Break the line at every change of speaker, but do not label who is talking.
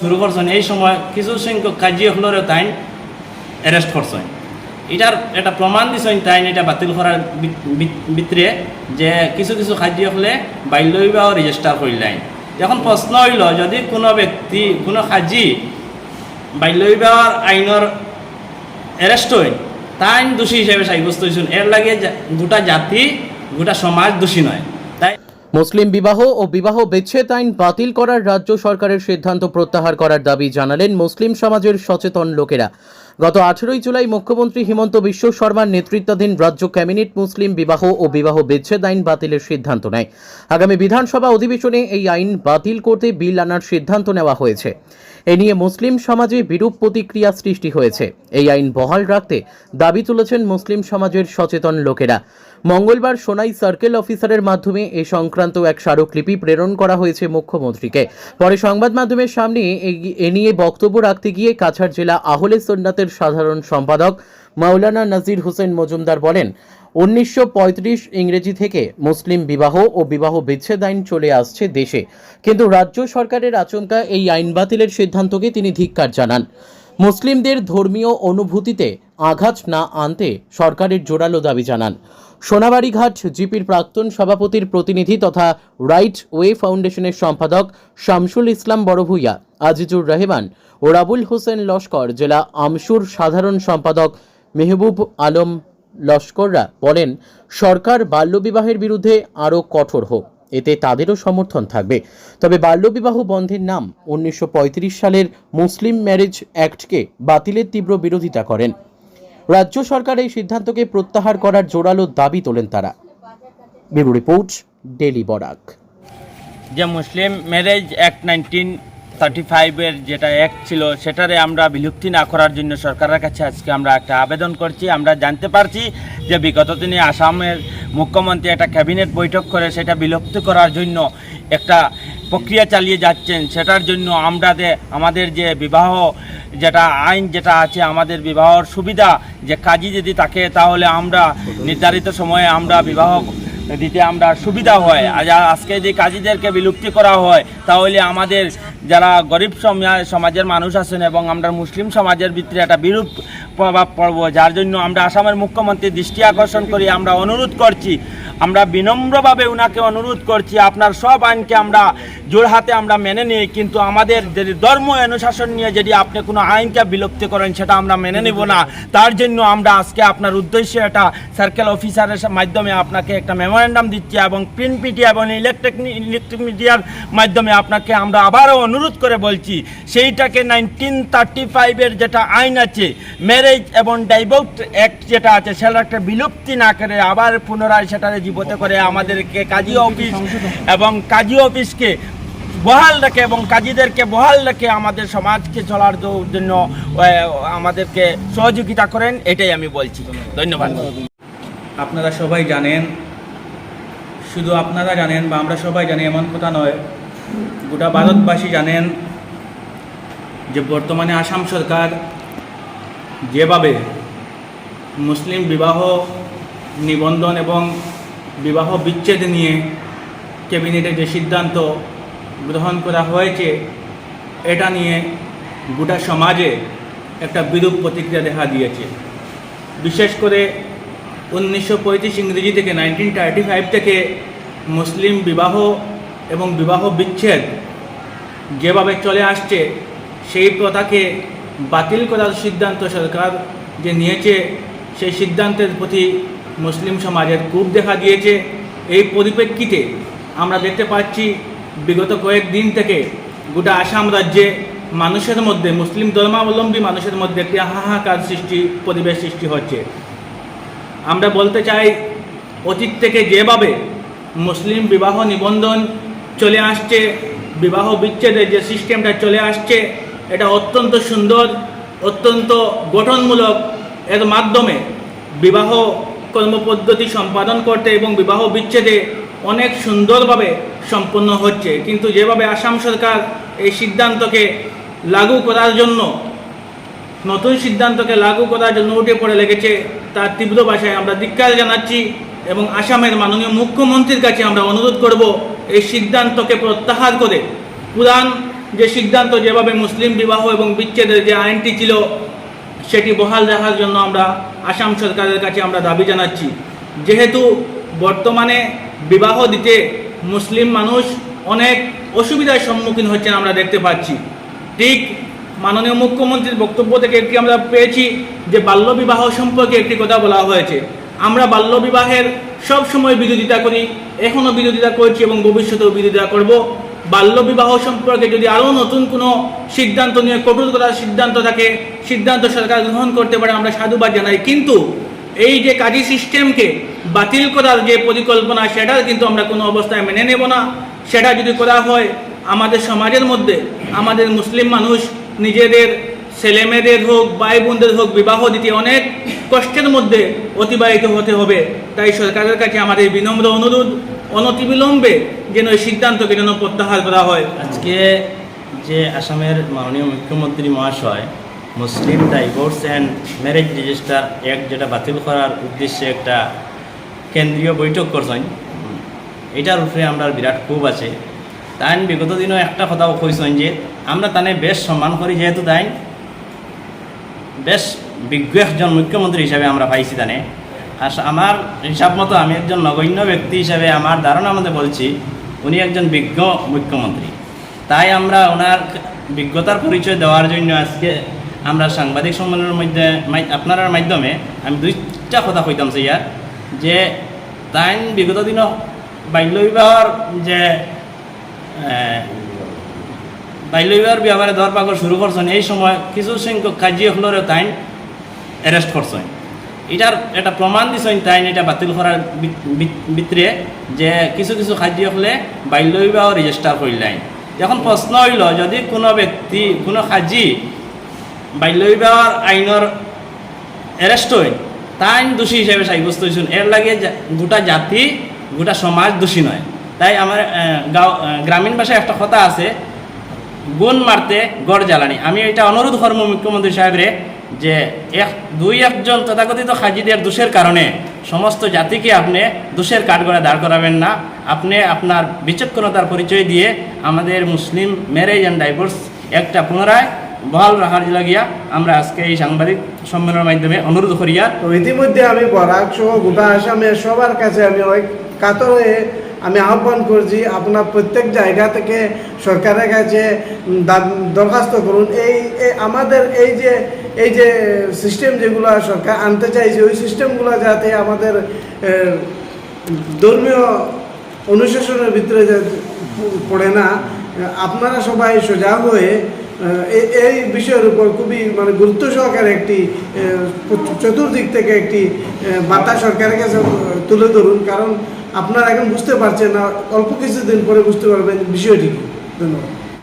শুরু করছেন, এই সময় কিছু সংখ্যক কাজী হলরে তাই অ্যারেস্ট করছেন। এটার একটা প্রমাণ দিছেন তাই এটা বাতিল করার ভিতরে যে কিছু কিছু খাদ্য হলে বাল্য বিবাহ রেজিস্টার করলেন এখন প্রশ্ন হইল, যদি কোনো ব্যক্তি, কোনো কাজী বাল্য বিবাহ আইনের অ্যারেস্ট হয় তাই দোষী হিসেবে সাব্যস্ত হয়েছেন এর লাগে গোটা জাতি, গোটা সমাজ দোষী নয়।
মুসলিম বিবাহ ও বিবাহ বিচ্ছেদ আইন বাতিল করার রাজ্য সরকারের সিদ্ধান্ত প্রত্যাহার করার দাবি জানালেন মুসলিম সমাজের সচেতন লোকেরা। গত আঠেরোই জুলাই মুখ্যমন্ত্রী হিমন্ত বিশ্ব শর্মার নেতৃত্বাধীন রাজ্য ক্যাবিনেট মুসলিম বিবাহ ও বিবাহ বিচ্ছেদ আইন বাতিলের সিদ্ধান্ত নেয়। আগামী বিধানসভা অধিবেশনে এই আইন বাতিল করতে বিল আনার সিদ্ধান্ত নেওয়া হয়েছে। এ নিয়ে মুসলিম সমাজে বিরূপ প্রতিক্রিয়া সৃষ্টি হয়েছে। এই আইন বহাল রাখতে দাবি তুলেছেন মুসলিম সমাজের সচেতন লোকেরা। মঙ্গলবার সোনাই সার্কেল অফিসারের মাধ্যমে এ সংক্রান্ত এক স্মারকলিপি প্রেরণ করা হয়েছে মুখ্যমন্ত্রীকে। পরে সংবাদ মাধ্যমের সামনে এ নিয়ে বক্তব্য রাখতে গিয়ে কাছাড় জেলা আহলে সন্ন্যাতের সাধারণ সম্পাদক মাওলানা নাজির হোসেন মজুমদার বলেন, উনিশশো পঁয়ত্রিশ ইংরেজি থেকে মুসলিম বিবাহ ও বিবাহ বিচ্ছেদ আইন চলে আসছে দেশে। কিন্তু রাজ্য সরকারের আচমকা এই আইন বাতিলের সিদ্ধান্তকে তিনি ধিক্কার জানান। মুসলিমদের ধর্মীয় অনুভূতিতে আঘাত না আনতে সরকারের জোরালো দাবি জানান। সোনাবাড়িঘাট জিপির প্রাক্তন সভাপতির প্রতিনিধি তথা রাইট ওয়ে ফাউন্ডেশনের সম্পাদক শামসুল ইসলাম বড়ভূইয়া, আজিজুর রহমান ও রাবুল হোসেন লস্কর, জেলা আমসুর সাধারণ সম্পাদক মেহবুব আলম লস্কররা বলেন, সরকার বাল্যবিবাহের বিরুদ্ধে আরও কঠোর হোক, এতে তাদেরও সমর্থন থাকবে। তবে বাল্যবিবাহ বন্ধের নাম উনিশশো পঁয়ত্রিশ সালের মুসলিম ম্যারেজ অ্যাক্টকে বাতিলের তীব্র বিরোধিতা করেন। রাজ্য সরকার এই সিদ্ধান্তকে প্রত্যাহার করার জোরালো দাবি তোলেন তারা। Report daily Barak.
যে Muslim marriage act nineteen thirty ফাইভের যেটা অ্যাক্ট ছিল, সেটারে আমরা বিলুপ্তি না করার জন্য সরকারের কাছে আজকে আমরা একটা আবেদন করছি। আমরা জানতে পারছি যে বিগত দিনে আসামের মুখ্যমন্ত্রী একটা ক্যাবিনেট বৈঠক করে সেটা বিলুপ্ত করার জন্য একটা প্রক্রিয়া চালিয়ে যাচ্ছেন। সেটার জন্য আমরা আমাদের যে বিবাহ যেটা আইন যেটা আছে, আমাদের বিবাহর সুবিধা যে কাজী যদি থাকে তাহলে আমরা নির্ধারিত সময়ে আমরা বিবাহ দিতে আমরা সুবিধা হয়। আর আজকে যে কাজীদেরকে বিলুপ্তি করা হয়, তাহলে আমাদের যারা গরিব সমা- সমাজের মানুষ আছেন এবং আমরা মুসলিম সমাজের ভিতরে একটা বিরূপ প্রভাব পড়ব, যার জন্য আমরা আসামের মুখ্যমন্ত্রীর দৃষ্টি আকর্ষণ করি আমরা অনুরোধ করছি। আমরা বিনম্রভাবে ওনাকে অনুরোধ করছি, আপনার সব আইনকে আমরা জোড়হাতে আমরা মেনে নিই, কিন্তু আমাদের যদি ধর্ম অনুশাসন নিয়ে যদি আপনি কোনো আইনকে বিলুপ্তি করেন, সেটা আমরা মেনে নিব না। তার জন্য আমরা আজকে আপনার উদ্দেশ্যে একটা সার্কেল অফিসারের মাধ্যমে আপনাকে একটা মেমোরেন্ডাম দিচ্ছি এবং প্রিন্ট মিডিয়া এবং ইলেকট্রিক ইলেকট্রিক মিডিয়ার মাধ্যমে আপনাকে আমরা আবারও অনুরোধ করে বলছি, সেইটাকে নাইনটিন থার্টি ফাইভের যেটা আইন আছে ম্যারেজ এবং ডাইভোর্স অ্যাক্ট যেটা আছে সেটা একটা বিলুপ্তি না করে আবার পুনরায় সেটারে জীবতে করে আমাদেরকে কাজী অফিস এবং কাজী অফিসকে বহাল রাখে এবং কাজীদেরকে বহাল রেখে আমাদের সমাজকে চলার জন্য আমাদেরকে সহযোগিতা করেন, এটাই আমি বলছি। ধন্যবাদ।
আপনারা সবাই জানেন, শুধু আপনারা জানেন বা আমরা সবাই জানি, এমন কথা নয়। গোটা ভারতবাসী জানেন যে বর্তমানে আসাম সরকার যেভাবে মুসলিম বিবাহ নিবন্ধন এবং বিবাহ বিচ্ছেদ নিয়ে ক্যাবিনেটে যে সিদ্ধান্ত গ্রহণ করা হয়েছে, এটা নিয়ে গোটা সমাজে একটা বিরূপ প্রতিক্রিয়া দেখা দিয়েছে। বিশেষ করে উনিশশো পঁয়ত্রিশ ইংরেজি থেকে নাইনটিন থার্টি ফাইভ থেকে মুসলিম বিবাহ এবং বিবাহ বিচ্ছেদ যেভাবে চলে আসছে, সেই প্রথাকে বাতিল করার সিদ্ধান্ত সরকার যে নিয়েছে, সেই সিদ্ধান্তের প্রতি মুসলিম সমাজের কূপ দেখা দিয়েছে। এই পরিপ্রেক্ষিতে আমরা দেখতে পাচ্ছি, বিগত কয়েকদিন থেকে গোটা আসাম রাজ্যে মানুষের মধ্যে, মুসলিম ধর্মাবলম্বী মানুষের মধ্যে একটি হাহাকার সৃষ্টি, পরিবেশ সৃষ্টি হচ্ছে। আমরা বলতে চাই, অতীত থেকে যেভাবে মুসলিম বিবাহ নিবন্ধন চলে আসছে, বিবাহ বিচ্ছেদের যে সিস্টেমটা চলে আসছে, এটা অত্যন্ত সুন্দর, অত্যন্ত গঠনমূলক এর মাধ্যমে বিবাহ কর্মপদ্ধতি সম্পাদন করতে এবং বিবাহ বিচ্ছেদে অনেক সুন্দরভাবে সম্পন্ন হচ্ছে। কিন্তু যেভাবে আসাম সরকার এই সিদ্ধান্তকে লাগু করার জন্য, নতুন সিদ্ধান্তকে লাগু করার জন্য উঠে পড়ে লেগেছে, তার তীব্র ভাষায় আমরা ধিক্কার জানাচ্ছি এবং আসামের মাননীয় মুখ্যমন্ত্রীর কাছে আমরা অনুরোধ করব এই সিদ্ধান্তকে প্রত্যাহার করে। পুরান যে সিদ্ধান্ত, যেভাবে মুসলিম বিবাহ এবং বিচ্ছেদের যে আইনটি ছিল সেটি বহাল রাখার জন্য আমরা আসাম সরকারের কাছে আমরা দাবি জানাচ্ছি। যেহেতু বর্তমানে বিবাহ দিতে মুসলিম মানুষ অনেক অসুবিধার সম্মুখীন হচ্ছেন আমরা দেখতে পাচ্ছি। ঠিক মাননীয় মুখ্যমন্ত্রীর বক্তব্য থেকে একটি আমরা পেয়েছি যে বাল্যবিবাহ সম্পর্কে একটি কথা বলা হয়েছে। আমরা বাল্যবিবাহের সব সময় বিরোধিতা করি, এখনও বিরোধিতা করছি এবং ভবিষ্যতেও বিরোধিতা করব। বাল্যবিবাহ সম্পর্কে যদি আরও নতুন কোনো সিদ্ধান্ত নিয়ে কঠোর করার সিদ্ধান্ত থাকে, সিদ্ধান্ত সরকার গ্রহণ করতে পারে, আমরা সাধুবাদ জানাই। কিন্তু এই যে কাজী সিস্টেমকে বাতিল করার যে পরিকল্পনা, সেটা কিন্তু আমরা কোনো অবস্থায় মেনে নেব না। সেটা যদি করা হয়, আমাদের সমাজের মধ্যে, আমাদের মুসলিম মানুষ, নিজেদের ছেলেমেয়েদের হোক ভাই বোনদের হোক, বিবাহ দিতে অনেক কষ্টের মধ্যে অতিবাহিত হতে হবে। তাই সরকারের কাছে আমাদের বিনম্র অনুরোধ অনতিবিলম্বে যেন এই সিদ্ধান্তকে যেন প্রত্যাহার করা হয়।
আজকে যে আসামের মাননীয় মুখ্যমন্ত্রী মহাশয়, Muslim divorce and marriage register এক যেটা বাতিল করার উদ্দেশ্যে একটা কেন্দ্রীয় বৈঠক করছেন, এটার উপরে আমরা বিরাট খুব আছে। তাই বিগত দিনও একটা কথাও কইছেন যে, আমরা তানে বেশ সম্মান করি যেহেতু তাই বেশ বিজ্ঞ একজন মুখ্যমন্ত্রী হিসাবে আমরা পাইছি তানে। আমার হিসাব মতো আমি একজন নগণ্য ব্যক্তি হিসাবে আমার ধারণা মধ্যে বলছি উনি একজন বিজ্ঞ মুখ্যমন্ত্রী। তাই আমরা ওনার বিজ্ঞতার পরিচয় দেওয়ার জন্য আজকে আমরা সাংবাদিক সম্মেলনের মধ্যে আপনার মাধ্যমে আমি দুইটা কথা কইতাম ইয়ার যে তাই বিগত দিনও বাল্যবিবাহর যে আহ, বাল্যবিবাহের ব্যাপারে দর পাকড় শুরু করছেন এই সময় কিছু সংখ্যক কাজী হলরে তাই অ্যারেস্ট করছেন। এটার একটা প্রমাণ দিছেন তাই এটা বাতিল করার ভিতরে যে কিছু কিছু খাদ্য হলে বাল্যবিবাহ রেজিস্টার করলেন এখন প্রশ্ন হইল, যদি কোনো ব্যক্তি, কোনো খাজি বাল্যবিবাহর আইনের অ্যারেস্ট হই তাই দোষী হিসেবে সাব্যস্ত হয়েছেন এর লাগে গোটা জাতি, গোটা সমাজ দোষী নয়। তাই আমার গাঁও গ্রামীণ ভাষায় একটা কথা আছে গুণ মারতে গড় জ্বালানি। আমি এটা অনুরোধ করব মুখ্যমন্ত্রী সাহেবরে যে এক, দুই একজন তথাকথিত খাজিদের দোষের কারণে সমস্ত জাতিকে আপনি দোষের কাঠগড়ায় দাঁড় করাবেন না। আপনি আপনার বিচক্ষণতার পরিচয় দিয়ে আমাদের মুসলিম ম্যারেজ অ্যান্ড ডাইভোর্স একটা পুনরায় বহাল রাখার লাগিয়া আমরা আজকে এই সাংবাদিক সম্মেলনের মাধ্যমে অনুরোধ করিয়া
তো ইতিমধ্যে আমি বরাক সহ গোটা আসামে সবার কাছে আমি ওই কাতর হয়ে আমি আহ্বান করছি, আপনার প্রত্যেক জায়গা থেকে সরকারের কাছে দরখাস্ত করুন। এই আমাদের এই যে এই যে সিস্টেম যেগুলো সরকার আনতে চাইছে ওই সিস্টেমগুলো যাতে আমাদের ধর্মীয় অনুশাসনের ভিতরে পড়ে না, আপনারা সবাই সজাগ হয়ে এই- বিষয়ের উপর খুবই মানে গুরুত্ব সহকারে একটি চতুর্দিক থেকে একটি বার্তা সরকারের কাছে তুলে ধরুন কারণ আপনারা এখন বুঝতে পারছেন না, অল্প কিছুদিন পরে বুঝতে পারবেন বিষয়টি। ধন্যবাদ